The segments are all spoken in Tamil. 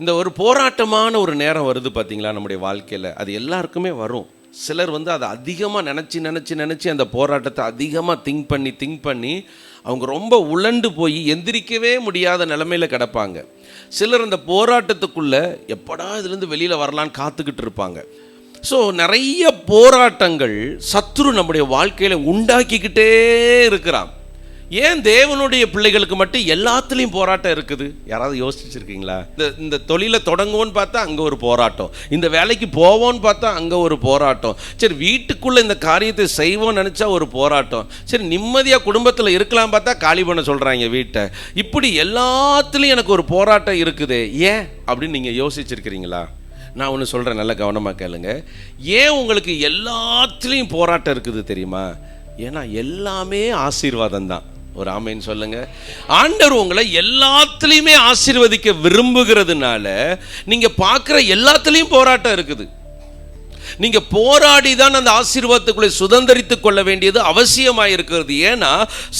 இந்த ஒரு போராட்டமான ஒரு நேரம் வருது பார்த்தீங்களா நம்முடைய வாழ்க்கையில்? அது எல்லாருக்குமே வரும். சிலர் வந்து அதை அதிகமாக நினச்சி நினச்சி நினச்சி அந்த போராட்டத்தை அதிகமாக திங்க் பண்ணி திங்க் பண்ணி அவங்க ரொம்ப உழண்டு போய் எந்திரிக்கவே முடியாத நிலமையில கிடப்பாங்க. சிலர் அந்த போராட்டத்துக்குள்ளே எப்படா இதுலேருந்து வெளியில் வரலான்னு காத்துக்கிட்டு இருப்பாங்க. ஸோ நிறைய போராட்டங்கள் சத்ரு நம்முடைய வாழ்க்கையில் உண்டாக்கிக்கிட்டே இருக்கிறான். ஏன் தேவனுடைய பிள்ளைகளுக்கு மட்டும் எல்லாத்துலேயும் போராட்டம் இருக்குது? யாராவது யோசிச்சிருக்கீங்களா? இந்த இந்த தொழிலை தொடங்குவோன்னு பார்த்தா அங்கே ஒரு போராட்டம். இந்த வேலைக்கு போவோன்னு பார்த்தா அங்கே ஒரு போராட்டம். சரி வீட்டுக்குள்ளே இந்த காரியத்தை செய்வோம்னு நினச்சா ஒரு போராட்டம். சரி நிம்மதியாக குடும்பத்தில் இருக்கலாம் பார்த்தா காலி பண்ண சொல்கிறாங்க வீட்டை. இப்படி எல்லாத்துலேயும் எனக்கு ஒரு போராட்டம் இருக்குது. ஏன்? அப்படின்னு நீங்கள் யோசிச்சிருக்கிறீங்களா? நான் ஒன்று சொல்கிறேன் நல்லா கவனமாக கேளுங்க. ஏன் உங்களுக்கு எல்லாத்துலேயும் போராட்டம் இருக்குது தெரியுமா? ஏன்னா எல்லாமே ஆசீர்வாதம் தான் ஒரு ஆமைன்னு சொல்லுங்க. ஆண்டவர் உங்களை எல்லாத்துலேயுமே ஆசீர்வதிக்க விரும்புகிறதுனால நீங்கள் பார்க்குற எல்லாத்துலேயும் போராட்டம் இருக்குது. நீங்க போராடி தான் அந்த ஆசீர்வாதத்துக்குள்ளே சுதந்திரித்துக் கொள்ள வேண்டியது அவசியமாக இருக்கிறது. ஏன்னா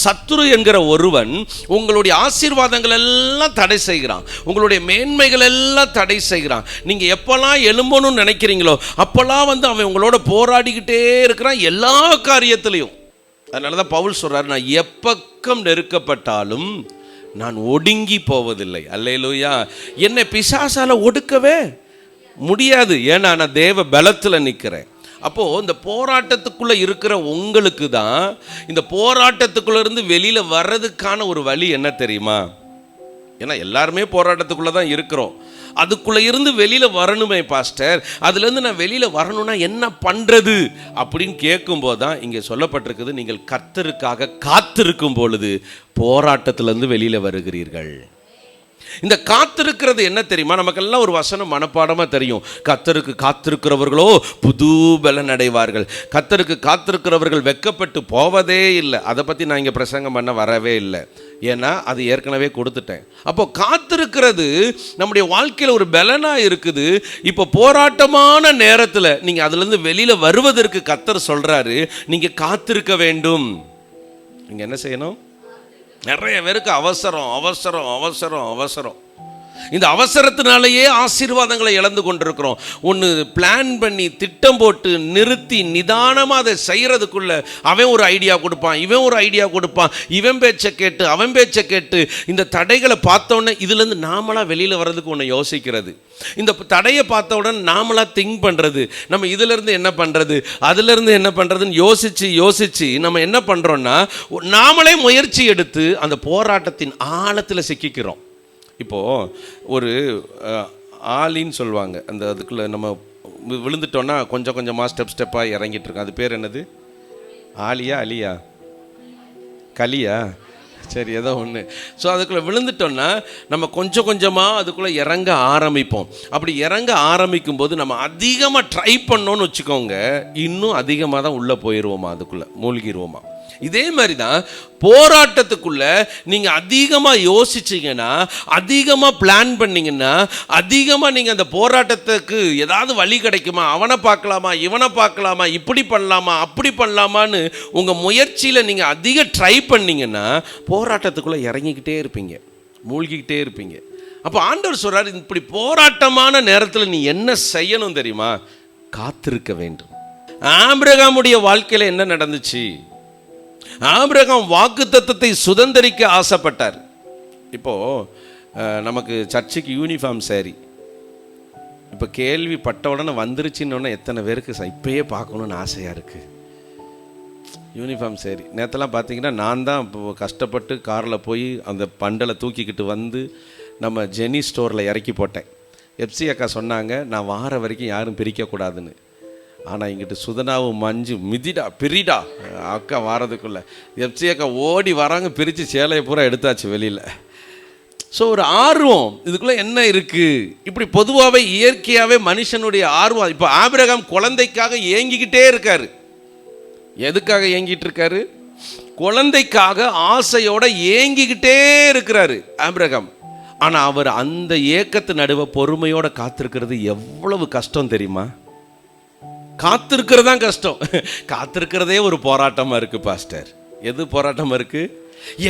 சத்துரு என்கிற ஒருவன் உங்களுடைய ஆசீர்வாதங்கள் எல்லாம் தடை செய்கிறான். உங்களுடைய மேன்மைகள் எல்லாம் தடை செய்கிறான். நீங்க எப்பெல்லாம் எழும்பணும்னு நினைக்கிறீங்களோ அப்பெல்லாம் வந்து அவன் உங்களோட போராடிக்கிட்டே இருக்கிறான் எல்லா காரியத்திலையும். அதனால தான் பவுல் சொல்கிறார் நான் எப்பக்கம் நெருக்கப்பட்டாலும் நான் ஒடுங்கி போவதில்லை. அல்லேலூயா. என்னை பிசாசால் ஒடுக்கவே முடியாது. ஏன்னா நான் தேவ பலத்தில் நிற்கிறேன் அப்போது இந்த போராட்டத்துக்குள்ளே இருக்கிற உங்களுக்கு தான் இந்த போராட்டத்துக்குள்ளேருந்து வெளியில் வர்றதுக்கான ஒரு வழி என்ன தெரியுமா? ஏன்னா எல்லாருமே போராட்டத்துக்குள்ளே தான் இருக்கிறோம். அதுக்குள்ளே இருந்து வெளியில் வரணுமே பாஸ்டர். அதுலேருந்து நான் வெளியில் வரணும்னா என்ன பண்ணுறது அப்படின்னு கேட்கும்போது தான் இங்கே சொல்லப்பட்டிருக்குது நீங்கள் கர்த்தருக்காக காத்திருக்கும் பொழுது போராட்டத்திலேருந்து வெளியில் வருகிறீர்கள். இந்த காத்திருக்கிறது என்ன தெரியுமா? நமக்கெல்லாம் ஒரு வசனம் மனப்பாடமாக தெரியும். கத்தருக்கு காத்திருக்கிறவர்களோ புது பலன் அடைவார்கள். கத்தருக்கு காத்திருக்கிறவர்கள் வெக்கப்பட்டு போவதே இல்லை. அதை பற்றி நான் இங்கே பிரசங்கம் பண்ண வரவே இல்லை. ஏன்னா அது ஏற்கனவே கொடுத்துட்டேன். அப்போ காத்திருக்கிறது நம்முடைய வாழ்க்கையில் ஒரு பலனாக இருக்குது. இப்போ போராட்டமான நேரத்தில் நீங்கள் அதுலேருந்து வெளியில் வருவதற்கு கத்தர் சொல்கிறாரு நீங்கள் காத்திருக்க வேண்டும். நீங்கள் என்ன செய்யணும்? நிறைய பேருக்கு அவசரம் அவசரம் அவசரம் அவசரம். இந்த அவசரத்தினாலேயே ஆசீர்வாதங்களை இழந்து கொண்டிருக்கிறோம். ஒன்று பிளான் பண்ணி திட்டம் போட்டு நிறுத்தி நிதானமாக அதை செய்கிறதுக்குள்ள அவன் ஒரு ஐடியா கொடுப்பான் இவன் ஒரு ஐடியா கொடுப்பான் இவன் பேச்சை கேட்டு அவன் பேச்சை கேட்டு இந்த தடைகளை பார்த்தோன்னே இதுலேருந்து நாமளாக வெளியில் வர்றதுக்கு ஒன்று யோசிக்கிறது. இந்த தடையை பார்த்த உடனே நாமளாக திங்க் பண்ணுறது நம்ம இதிலிருந்து என்ன பண்ணுறது அதுலேருந்து என்ன பண்ணுறதுன்னு யோசித்து யோசித்து நம்ம என்ன பண்ணுறோன்னா நாமளே முயற்சி எடுத்து அந்த போராட்டத்தின் ஆழத்தில் சிக்கிக்கிறோம். இப்போது ஒரு ஆலின்னு சொல்லுவாங்க. அந்த அதுக்குள்ளே நம்ம விழுந்துட்டோன்னா கொஞ்சம் கொஞ்சமாக ஸ்டெப் ஸ்டெப்பாக இறங்கிட்டு இருக்கோம். அது பேர் என்னது? ஆலியா அலியா? கலியா? சரி ஏதோ ஒன்று ஸோ அதுக்குள்ளே விழுந்துட்டோன்னா நம்ம கொஞ்சம் கொஞ்சமாக அதுக்குள்ளே இறங்க ஆரம்பிப்போம். அப்படி இறங்க ஆரம்பிக்கும் போது நம்ம அதிகமாக ட்ரை பண்ணோன்னு வச்சுக்கோங்க இன்னும் அதிகமாக தான் உள்ளே போயிடுவோமா அதுக்குள்ளே மூழ்கிடுவோமா இதே மாதிரி தான் போராட்டத்துக்குள்ள நீங்கள் அதிகமாக யோசிச்சிங்கன்னா அதிகமாக பிளான் பண்ணிங்கன்னா அதிகமாக நீங்கள் அந்த போராட்டத்துக்கு ஏதாவது வழி கிடைக்குமா? அவனை பார்க்கலாமா? இவனை பார்க்கலாமா? இப்படி பண்ணலாமா? அப்படி பண்ணலாமான்னு உங்கள் முயற்சியில் நீங்கள் அதிக ட்ரை பண்ணிங்கன்னா போராட்டத்துக்குள்ளே இறங்கிக்கிட்டே இருப்பீங்க. மூழ்கிக்கிட்டே இருப்பீங்க. அப்போ ஆண்டவர் சொல்கிறார் இப்படி போராட்டமான நேரத்தில் நீ என்ன செய்யணும் தெரியுமா? காத்திருக்க வேண்டும். ஆம்பிரகாமுடைய வாழ்க்கையில் என்ன நடந்துச்சு? ஆபிரகாம் வாக்குத்தத்தத்தை சுதந்திரிக்க ஆசைப்பட்டார். இப்போ நமக்கு சர்ச்சுக்கு யூனிஃபார்ம் சரி இப்போ கேள்விப்பட்ட உடனே வந்துருச்சுன்னொன்னே எத்தனை பேருக்கு இப்பயே பார்க்கணுன்னு ஆசையாக இருக்குது யூனிஃபார்ம் சரி நேற்றுலாம் பார்த்தீங்கன்னா நான் தான் இப்போ கஷ்டப்பட்டு காரில் போய் அந்த பண்டலை தூக்கிக்கிட்டு வந்து நம்ம ஜெனி ஸ்டோரில் இறக்கி போட்டேன். எப்சி அக்கா சொன்னாங்க நான் வார வரைக்கும் யாரும் பிரிக்கக்கூடாதுன்னு. ஆனால் இங்கிட்டு சுதனாவும் மஞ்சு மிதிடா பிரிடா. அக்கா வாரதுக்குள்ளே. எப்சி அக்கா ஓடி வராங்க பிரித்து சேலையை பூரா எடுத்தாச்சு வெளியில். ஸோ ஒரு ஆர்வம். இதுக்குள்ளே என்ன இருக்குது இப்படி பொதுவாகவே இயற்கையாகவே மனுஷனுடைய ஆர்வம். இப்போ ஆபிரகாம் குழந்தைக்காக ஏங்கிக்கிட்டே இருக்காரு. எதுக்காக ஏங்கிட்டு இருக்காரு? குழந்தைக்காக ஆசையோட ஏங்கிக்கிட்டே இருக்கிறாரு ஆபிரகாம். ஆனால் அவர் அந்த ஏக்கத்து நடுவை பொறுமையோடு காத்திருக்கிறது எவ்வளவு கஷ்டம் தெரியுமா? காத்திருக்கிறது தான் கஷ்டம். காத்திருக்கிறதே ஒரு போராட்டமாக இருக்குது பாஸ்டர். எது போராட்டமாக இருக்குது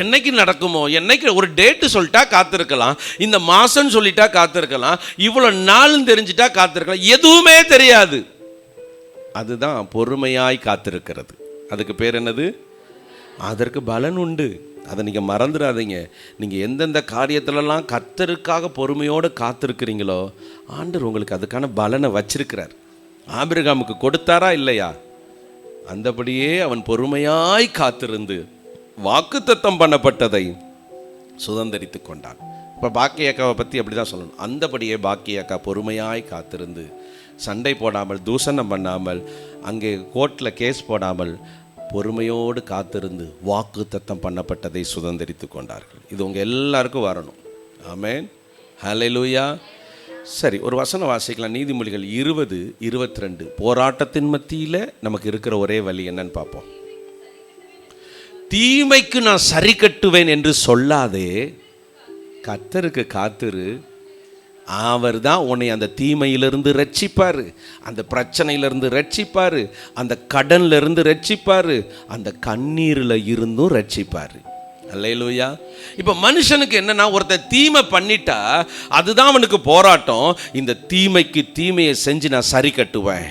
என்னைக்கு நடக்குமோ என்னைக்கு ஒரு டேட்டு சொல்லிட்டா காத்திருக்கலாம் இந்த மாசம் சொல்லிட்டா காத்திருக்கலாம் இவ்வளோ நாள்னு தெரிஞ்சிட்டா காத்திருக்கலாம் எதுவுமே தெரியாது. அதுதான் பொறுமையாய் காத்திருக்கிறது. அதுக்கு பேர் என்னது? அதற்கு பலன் உண்டு. அதை நீங்கள் மறந்துடாதீங்க. நீங்கள் எந்தெந்த காரியத்திலலாம் கத்தருக்காக பொறுமையோடு காத்திருக்கிறீங்களோ ஆண்டர் உங்களுக்கு அதுக்கான பலனை வச்சிருக்கிறார். ஆபிரகாமுக்கு கொடுத்தாரா இல்லையா? அந்தபடியே அவன் பொறுமையாய் காத்திருந்து வாக்குத்தத்தம் பண்ணப்பட்டதை சுதந்தரித்து கொண்டான். இப்போ பாக்கியக்காவை பற்றி அப்படி தான் சொல்லணும். அந்தபடியே பாக்கியக்கா பொறுமையாய் காத்திருந்து சண்டை போடாமல் தூஷணம் பண்ணாமல் அங்கே கோர்ட்டில் கேஸ் போடாமல் பொறுமையோடு காத்திருந்து வாக்குத்தத்தம் பண்ணப்பட்டதை சுதந்திரித்து கொண்டார்கள். இது உங்கள் எல்லாருக்கும் வரணும். ஆமென். ஹalleluya சரி ஒரு வசனம் வாசிக்கலாம். நீதிமொழிகள் இருபது இருபத்தி ரெண்டு போராட்டத்தின் மத்தியில் நமக்கு இருக்கிற ஒரே வழி என்னன்னு பார்ப்போம். தீமைக்கு நான் சரி கட்டுவேன் என்று சொல்லாதே. கத்தருக்கு காத்திரு. அவர் தான் உன்னை அந்த தீமையிலிருந்து ரட்சிப்பார். அந்த பிரச்சனையிலிருந்து ரட்சிப்பார். அந்த கடன்லேருந்து ரட்சிப்பார். அந்த கண்ணீரில் இருந்தும் ரட்சிப்பார். அல்லையிலூயா இப்போ மனுஷனுக்கு என்னன்னா ஒருத்தன் தீமை பண்ணிட்டா அதுதான் அவனுக்கு போராட்டம். இந்த தீமைக்கு தீமையை செஞ்சு நான் சரி கட்டுவேன்.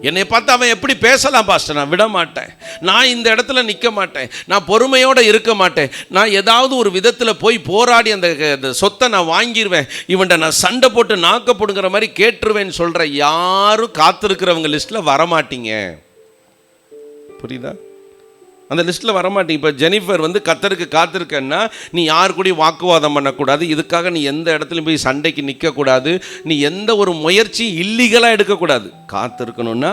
என்னை பார்த்து அவன் எப்படி பேசலாம் பாஸ்டர்? நான் விட மாட்டேன். நான் இந்த இடத்துல நிற்க மாட்டேன். நான் பொறுமையோடு இருக்க மாட்டேன். நான் ஏதாவது ஒரு விதத்தில் போய் போராடி அந்த அந்த சொத்தை நான் வாங்கிடுவேன் இவன்ட்ட நான் சண்டை போட்டு நாக்கப்படுங்கிற மாதிரி கேட்டுருவேன்னு சொல்கிற யாரும் காத்திருக்கிறவங்க லிஸ்ட்டில் வரமாட்டீங்க. புரியுதா? அந்த லிஸ்ட்டில் வரமாட்டீங்க. இப்போ ஜெனிஃபர் வந்து கத்தருக்கு காத்திருக்கன்னா நீ யார் கூடயும் வாக்குவாதம் பண்ணக்கூடாது. இதுக்காக நீ எந்த இடத்துலையும் போய் சண்டைக்கு நிற்கக்கூடாது நீ எந்த ஒரு முயற்சியும் இல்லீகலாக எடுக்கக்கூடாது. காத்திருக்கணும்னா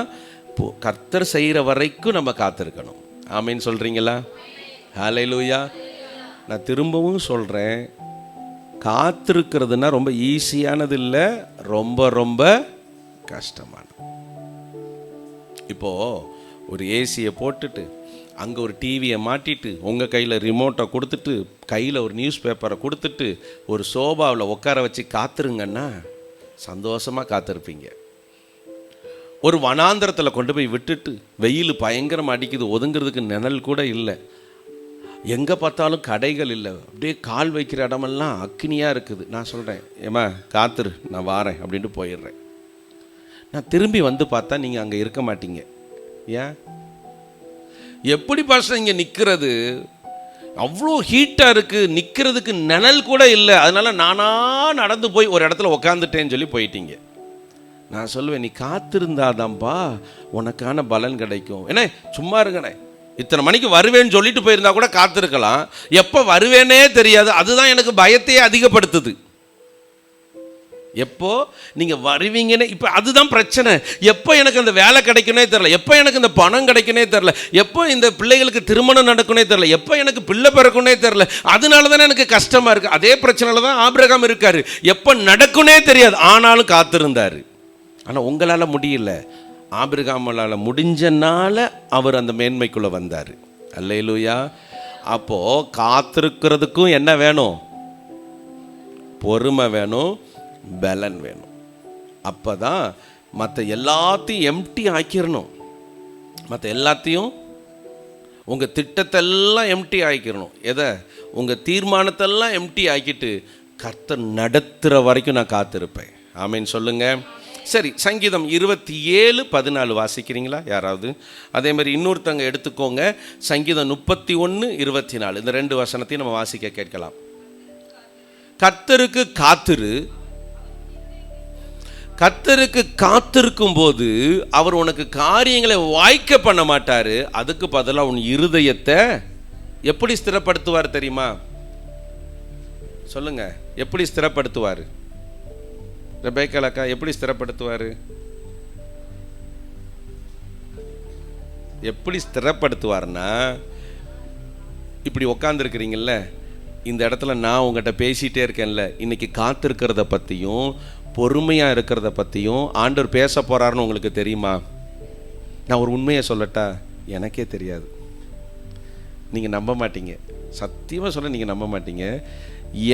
போ கர்த்தர் செய்கிற வரைக்கும் நம்ம காத்திருக்கணும். ஆமின்னு சொல்கிறீங்களா ஹalleluya. நான் திரும்பவும் சொல்கிறேன் காத்திருக்கிறதுனா ரொம்ப ஈஸியானது இல்லை ரொம்ப ரொம்ப கஷ்டமானது. இப்போது ஒரு ஏசியை போட்டுட்டு அங்கே ஒரு டிவியை மாட்டிட்டு உங்கள் கையில் ரிமோட்டை கொடுத்துட்டு கையில் ஒரு நியூஸ் பேப்பரை கொடுத்துட்டு ஒரு சோபாவில் உட்கார வச்சு காத்துருங்கன்னா சந்தோஷமாக காத்திருப்பீங்க. ஒரு வனாந்திரத்தில் கொண்டு போய் விட்டுட்டு வெயில் பயங்கரம் அடிக்குது ஒதுங்கிறதுக்கு நிழல் கூட இல்லை. எங்கே பார்த்தாலும் கடைகள் இல்லை. அப்படியே கால் வைக்கிற இடமெல்லாம் அக்னியாக இருக்குது. நான் சொல்கிறேன் ஏம்மா காத்துரு நான் வாரேன் அப்படின்ட்டு போயிடுறேன். நான் திரும்பி வந்து பார்த்தா நீங்கள் அங்கே இருக்க மாட்டீங்க. ஏன்? எப்படி பாஸ்டர் இங்கே நிற்கிறது அவ்வளோ ஹீட்டாக இருக்குது நிற்கிறதுக்கு நிழல் கூட இல்லை. அதனால் நானாக நடந்து போய் ஒரு இடத்துல உக்காந்துட்டேன்னு சொல்லி போயிட்டீங்க. நான் சொல்லுவேன் நீ காத்திருந்தாதான்பா உனக்கான பலன் கிடைக்கும். ஏன்னா சும்மா இருக்கண்ணே இத்தனை மணிக்கு வருவேன்னு சொல்லிட்டு போயிருந்தா கூட காத்திருக்கலாம். எப்போ வருவேனே தெரியாது. அதுதான் எனக்கு பயத்தையே அதிகப்படுத்துது. எப்போ? நீங்கள் வருவீங்கன்னு இப்போ அதுதான் பிரச்சனை. எப்போ எனக்கு அந்த வேலை கிடைக்கணே தெரில எப்போ எனக்கு இந்த பணம் கிடைக்கணே தெரில எப்போ இந்த பிள்ளைகளுக்கு திருமணம் நடக்கணே தெரில எப்போ எனக்கு பிள்ளை பிறக்கணே தெரில அதனால தானே எனக்கு கஷ்டமாக இருக்குது அதே பிரச்சனையில் தான் ஆபிரகாம் இருக்கார். எப்போ நடக்குனே தெரியாது. ஆனாலும் காத்திருந்தார். ஆனால் உங்களால் முடியல. ஆபிரகாமலால் முடிஞ்சனால அவர் அந்த மேன்மைக்குள்ளே வந்தார். அல்லையிலூயா அப்போது காத்திருக்கிறதுக்கும் என்ன வேணும்? பொறுமை வேணும். பலன் வேணும். அப்போ தான் மற்ற எல்லாத்தையும் எம்டி ஆக்கிடணும் மற்ற எல்லாத்தையும் உங்கள் திட்டத்தெல்லாம் எம்டி ஆக்கிடணும் எதை? உங்கள் தீர்மானத்தெல்லாம் எம்டி ஆக்கிட்டு கர்த்தர் நடத்துகிற வரைக்கும் நான் காத்திருப்பேன். ஆமீன் சொல்லுங்கள் சரி சங்கீதம் இருபத்தி ஏழு பதினாலு வாசிக்கிறீங்களா? யாராவது? அதே மாதிரி இன்னொருத்தங்க எடுத்துக்கோங்க. சங்கீதம் முப்பத்தி ஒன்று இருபத்தி நாலு இந்த ரெண்டு வசனத்தையும் நம்ம வாசிக்க கேட்கலாம். கர்த்தருக்கு காத்திரு கத்தருக்கு காத்திருக்கும் போது அவர் உனக்கு காரியங்களை வாய்க்க பண்ண மாட்டாரு. அதுக்கு பதிலாக உன் இருதயத்தை எப்படி ஸ்திரப்படுத்துவார் தெரியுமா? சொல்லுங்க. எப்படி ஸ்திரப்படுத்துவார்? ரெபேக்கலக்கா எப்படி ஸ்திரப்படுத்துவார்? எப்படி ஸ்திரப்படுத்துவார்னா இப்படி உக்காந்துருக்கிறீங்கல்ல இந்த இடத்துல நான் உங்கள்கிட்ட பேசிகிட்டே இருக்கேன்ல இன்னைக்கு காத்திருக்கிறத பற்றியும் பொறுமையாக இருக்கிறத பற்றியும் ஆண்டவர் பேச போகிறாருன்னு உங்களுக்கு தெரியுமா? நான் ஒரு உண்மையை சொல்லட்டா? எனக்கே தெரியாது. நீங்கள் நம்ப மாட்டீங்க. சத்தியமாக சொல்ல நீங்கள் நம்ப மாட்டீங்க.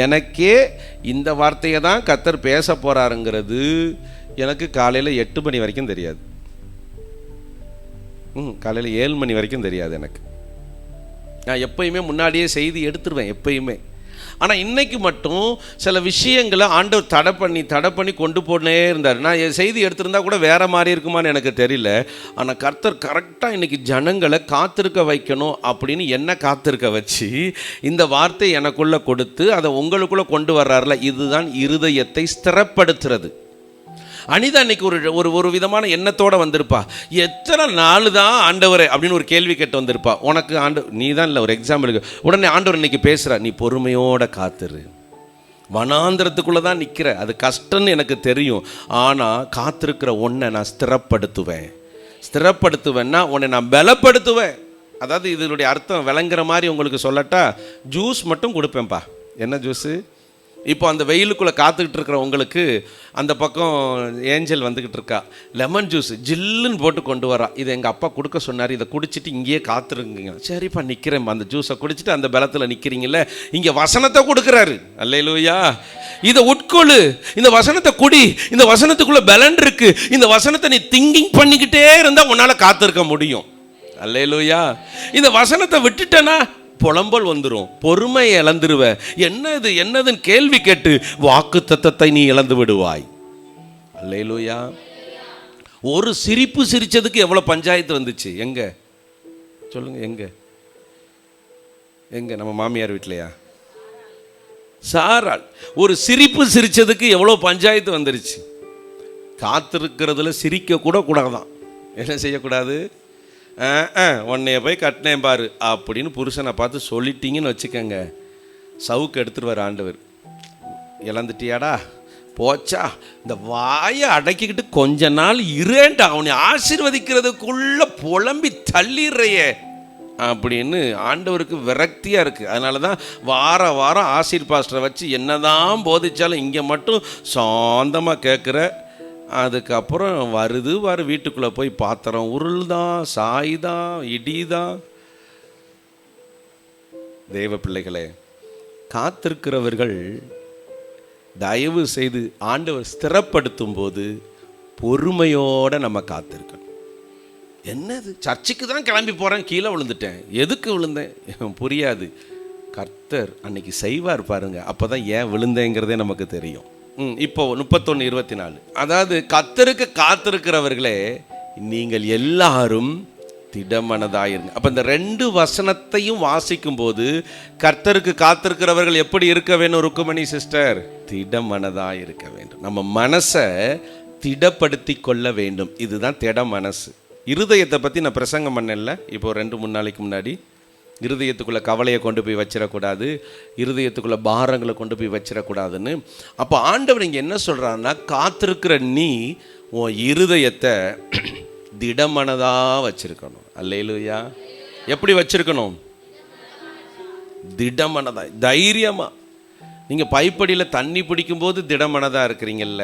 எனக்கே இந்த வார்த்தையை தான் கத்தர் பேச போகிறாருங்கிறது எனக்கு காலையில் எட்டு மணி வரைக்கும் தெரியாது. ம் காலையில் ஏழு மணி வரைக்கும் தெரியாது எனக்கு. நான் எப்பயுமே முன்னாடியே செய்தி எடுத்துருவேன் எப்பயுமே. ஆனால் இன்றைக்கு மட்டும் சில விஷயங்களை ஆண்டவர் தடை பண்ணி தடை பண்ணி கொண்டு போனே இருந்தார். நான் என் செய்தி எடுத்திருந்தா கூட வேறு மாதிரி இருக்குமான்னு எனக்கு தெரியல. ஆனால் கர்த்தர் கரெக்டாக இன்றைக்கி ஜனங்களை காத்திருக்க வைக்கணும் அப்படின்னு என்ன காத்திருக்க வச்சு இந்த வார்த்தை எனக்குள்ளே கொடுத்து அதை உங்களுக்குள்ளே கொண்டு வர்றாருல. இதுதான் இருதயத்தை ஸ்திரப்படுத்துறது. அனிதா அன்னைக்கு ஒரு ஒரு ஒரு விதமான எண்ணத்தோட வந்திருப்பா. எத்தனை நாள் தான் ஆண்டவரே அப்படின்னு ஒரு கேள்வி கேட்டு வந்திருப்பா. உனக்கு ஆண்டு நீ தான் இல்லை ஒரு எக்ஸாம்பிளுக்கு உடனே ஆண்டவர் இன்னைக்கு பேசுகிற நீ பொறுமையோட காத்துரு. வனாந்திரத்துக்குள்ளே தான் நிற்கிற அது கஷ்டம்னு எனக்கு தெரியும். ஆனால் காத்திருக்கிற ஒன்றை நான் ஸ்திரப்படுத்துவேன். ஸ்திரப்படுத்துவேன்னா உன்னை நான் பலப்படுத்துவேன். அதாவது இதனுடைய அர்த்தம் விளங்குற மாதிரி உங்களுக்கு சொல்லட்டா ஜூஸ் மட்டும் கொடுப்பேன்ப்பா. என்ன ஜூஸு? இப்போ அந்த வெயிலுக்குள்ளே காத்துக்கிட்டு இருக்கிற உங்களுக்கு அந்த பக்கம் ஏஞ்சல் வந்துக்கிட்டு இருக்கா. லெமன் ஜூஸ் ஜில்லுன்னு போட்டு கொண்டு வரா. இதை எங்கள் அப்பா கொடுக்க சொன்னார். இதை குடிச்சிட்டு இங்கேயே காத்துருங்க சரிப்பா நிற்கிறேன் அந்த ஜூஸை குடிச்சிட்டு அந்த பலத்தில் நிற்கிறீங்கள இங்கே வசனத்தை கொடுக்குறாரு. அல்லையிலூயா இதை உட்கொள்ளு இந்த வசனத்தை குடி. இந்த வசனத்துக்குள்ளே பலன் இருக்கு. இந்த வசனத்தை நீ திங்கிங் பண்ணிக்கிட்டே இருந்தால் உன்னால் காத்திருக்க முடியும். அல்லையிலூயா இந்த வசனத்தை விட்டுட்டேன்னா புலம்பல் வந்துடும் பொறுமை இழந்துருவ. என்னது என்னதுன்னு கேள்வி கேட்டு வாக்கு தத்தத்தை நீ இழந்து விடுவாய். அல்லேலூயா. ஒரு சிரிப்பு சிரிச்சதுக்கு எவ்வளோ பஞ்சாயத்து வந்துச்சு? எங்க? சொல்லுங்க எங்க? எங்க நம்ம மாமியார் வீட்லையா? சாரால் ஒரு சிரிப்பு சிரிச்சதுக்கு எவ்வளோ பஞ்சாயத்து வந்துருச்சு? காத்திருக்கிறதுல சிரிக்க கூட கூடாதான். என்ன செய்யக்கூடாது? உன்னைய போய் கட்டினேன் பாரு. அப்படின்னு புருஷனை பார்த்து சொல்லிட்டீங்கன்னு வச்சுக்கோங்க. சவுக்கு எடுத்துருவார் ஆண்டவர். இழந்துட்டியாடா? போச்சா? இந்த வாயை அடக்கிக்கிட்டு கொஞ்ச நாள் இருேன்டா. அவனை ஆசீர்வதிக்கிறதுக்குள்ள புலம்பி தள்ளிடுறையே. அப்படின்னு ஆண்டவருக்கு விரக்தியாக இருக்குது அதனால தான் வார வாரம் ஆசீர் பாஸ்டரை வச்சு என்னதான் போதிச்சாலும் இங்கே மட்டும் சாந்தமாக கேட்குற அதுக்கப்புறம் வருது வர வீட்டுக்குள்ளே போய் பாத்திரம் உருள் தான் சாய் தான் இடி தான் தேவ பிள்ளைகளே காத்திருக்கிறவர்கள் தயவு செய்து ஆண்டவர் ஸ்திரப்படுத்தும் போது பொறுமையோடு நம்ம காத்திருக்கணும். என்னது? சர்ச்சுக்கு தான் கிளம்பி போகிறேன் கீழே விழுந்துட்டேன். எதுக்கு விழுந்தேன்? புரியாது. கர்த்தர் அன்னைக்கு செய்வார் பாருங்க அப்போ தான் ஏன் விழுந்தேங்கிறதே நமக்கு தெரியும். ம் இப்போ முப்பத்தொன்று இருபத்தி நாலு அதாவது கர்த்தருக்கு காத்திருக்கிறவர்களே நீங்கள் எல்லாரும் திடமனதாயிருங்க. அப்போ இந்த ரெண்டு வசனத்தையும் வாசிக்கும் போது கர்த்தருக்கு காத்திருக்கிறவர்கள் எப்படி இருக்க வேணும் ருக்குமணி சிஸ்டர்? திடமனதாக இருக்க வேண்டும். நம்ம மனசை திடப்படுத்தி கொள்ள வேண்டும். இதுதான் திட மனசு. இருதயத்தை பற்றி நான் பிரசங்கம் பண்ணல இப்போ ரெண்டு மூணு நாளைக்கு முன்னாடி. இருதயத்துக்குள்ளே கவலையை கொண்டு போய் வச்சிடக்கூடாது இருதயத்துக்குள்ளே பாரங்களை கொண்டு போய் வச்சிடக்கூடாதுன்னு. அப்போ ஆண்டவர் இங்கே என்ன சொல்கிறாருன்னா காத்திருக்கிற நீ உன் இருதயத்தை திடமனதாக வச்சிருக்கணும். அல்லையிலுயா எப்படி வச்சிருக்கணும்? திடமனதாக தைரியமாக நீங்கள் பைப்படியில் தண்ணி பிடிக்கும்போது திடமனதாக இருக்கிறீங்கல்ல.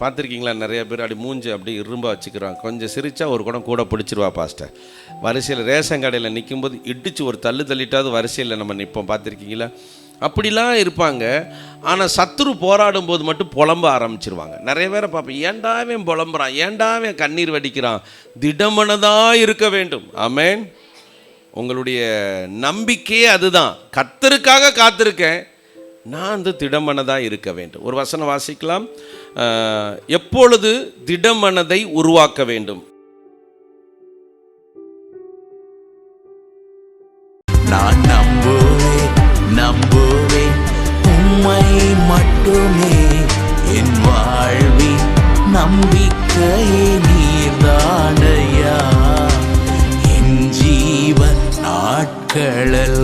பார்த்துருக்கீங்களா? நிறைய பேர் அப்படி மூஞ்சி அப்படி இரும்பாக வச்சுக்கிறாங்க. கொஞ்சம் சிரித்தா ஒரு குடம் கூட பிடிச்சிருவா பாஸ்டர் வரிசையில் ரேஷன் கடையில் நிற்கும்போது இடிச்சு ஒரு தள்ளு தள்ளிட்டாவது வரிசையில் நம்ம நிற்போம் பார்த்துருக்கீங்களா? அப்படிலாம் இருப்பாங்க. ஆனால் சத்துரு போராடும் போது மட்டும் புலம்ப ஆரம்பிச்சிருவாங்க. நிறைய பேரை பார்ப்பேன் ஏண்டாவே புலம்புறான்? ஏண்டாவே கண்ணீர் வடிக்கிறான்? திடமனதாக இருக்க வேண்டும். ஆமேன் உங்களுடைய நம்பிக்கையே அதுதான். கத்தருக்காக காத்திருக்கேன். நான் வந்து திடமனதாக இருக்க வேண்டும். ஒரு வசனம் வாசிக்கலாம். எப்பொழுது திடமனதை உருவாக்க வேண்டும்? நான் நம்புவேன் நம்புவேன். உம்மை மட்டுமே என் வாழ்வில் நம்பிக்கையே நீர்தானையா? என் ஜீவன் நாட்களெல்லாம்